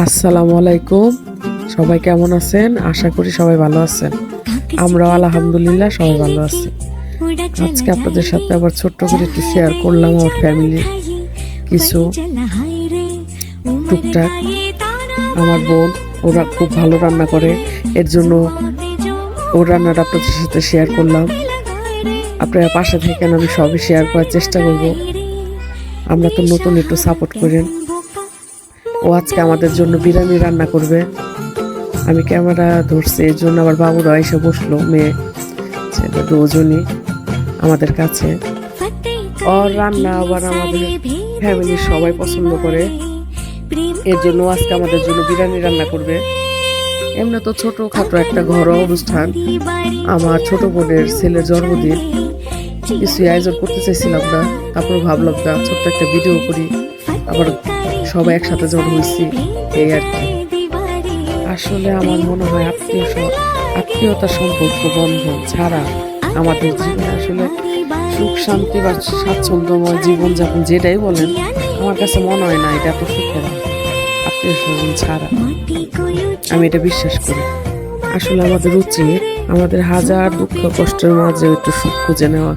আসসালামু আলাইকুম। সবাই কেমন আছেন? আশা করি সবাই ভালো আছেন। আমরাও আলহামদুলিল্লাহ সবাই ভালো আছি। আজকে আপনাদের সাথে আবার ছোট্ট করে একটু শেয়ার করলাম আমার ফ্যামিলির কিছু টুকটাক। আমার বোন, ওরা খুব ভালো রান্না করে। এর জন্য ওর রান্নাটা আপনাদের সাথে শেয়ার করলাম। আপনারা পাশে থাকেন, আমি সবই শেয়ার করার চেষ্টা করব। আমরা তো নতুন একটু সাপোর্ট করেন। ও আজকে আমাদের জন্য বিরিয়ানি রান্না করবে। আমি ক্যামেরা ধরছি, এই জন্য আমার বাবুরা এসে বসল, মেয়ে, ছেলে দুজনই আমাদের কাছে। ওর রান্না আবার আমাদের ফ্যামিলির সবাই পছন্দ করে। এর জন্য আজকে আমাদের জন্য বিরিয়ানি রান্না করবে। এমনি তো ছোট খাটো একটা ঘরোয়া অনুষ্ঠান। আমার ছোট বোনের ছেলের জন্মদিন। কিছু আয়োজন করতে চাইছিলাম না। তারপর ভাবলাম, না, ছোট্ট একটা ভিডিও করি। আবার সবাই একসাথে জড়ো হয়েছি, এই আর কি। আসলে আমার মনে হয় আত্মীয় আত্মীয়তা সম্পর্ক বন্ধন ছাড়া আমাদের জীবনে আসলে সুখ, শান্তি বা স্বাচ্ছন্দ্যময় জীবনযাপন যেটাই বলেন, আমার কাছে মনে হয় না এটা এত সুখের আত্মীয় স্বজন ছাড়া। আমি এটা বিশ্বাস করি। আসলে আমাদের উচিত আমাদের হাজার দুঃখ কষ্টের মাঝে একটু সুখ খুঁজে নেওয়া।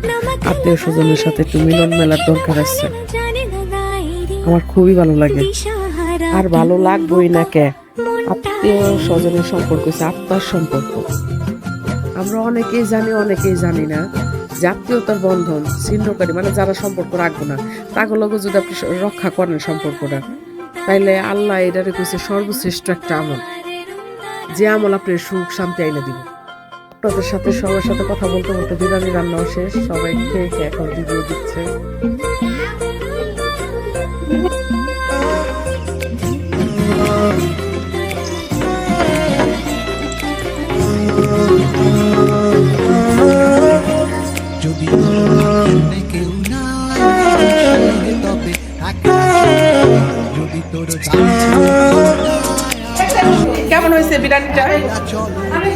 আত্মীয় স্বজনের সাথে একটু মিলন মেলার দরকার আছে। আমার খুবই ভালো লাগে। আর ভালো লাগবেই না কে? আত্মীয় স্বজনের সম্পর্ক হচ্ছে আত্মার সম্পর্ক। আমরা অনেকেই জানি অনেকেই জানি না যে আত্মীয়তার বন্ধন ছিন্নকারী মানে যারা সম্পর্ক রাখব না তাগুলোকে যদি আপনি রক্ষা করেন সম্পর্কটা তাইলে আল্লাহ এটারে কইছে সর্বশ্রেষ্ঠ একটা আমল। যে আমল আপনার সুখ শান্তি আইনে দিব। আপনাদের সাথে সবার সাথে কথা বলতে বলতে বিরিয়ানি রান্নাও শেষ। সবাই খেয়ে খেয়ে এখন ভিডিও দিচ্ছে। কেমন হয়েছে বিরিয়ানিটা? আমি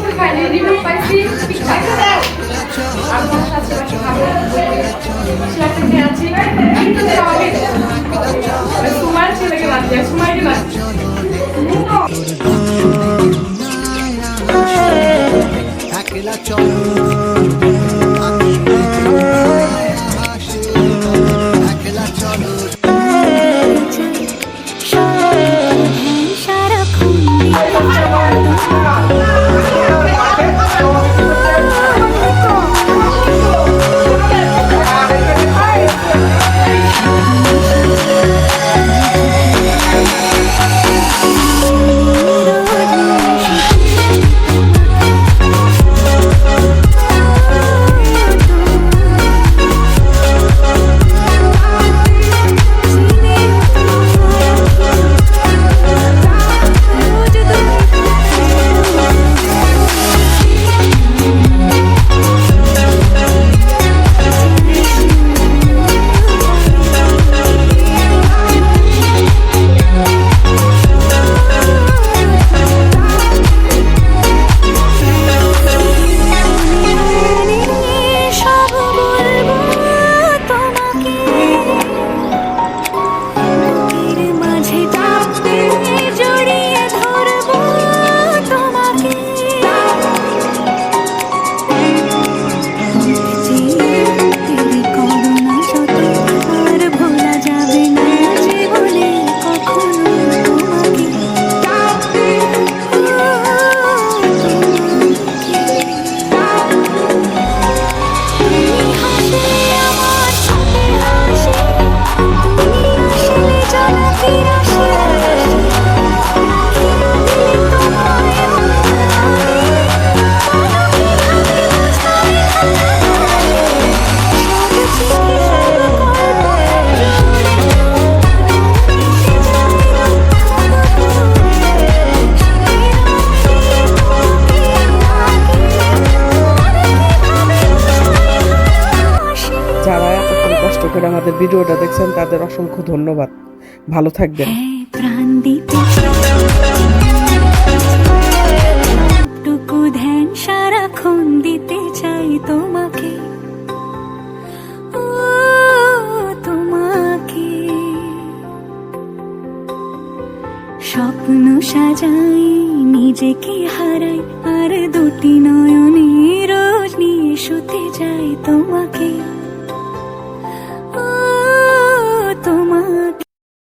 দর্শকেরা আমাদের ভিডিওটা দেখছেন, তাদের অসংখ্য ধন্যবাদ। ভালো থাকবেন। হ্যাঁ, সারাক্ষণ দিতে চাই তোমাকে। তোমাকে। স্বপ্ন সাজাই, নিজেকে হারাই, আর দুটি নয়নে রোজ নিয়ে শুতে যাই তোমাকে।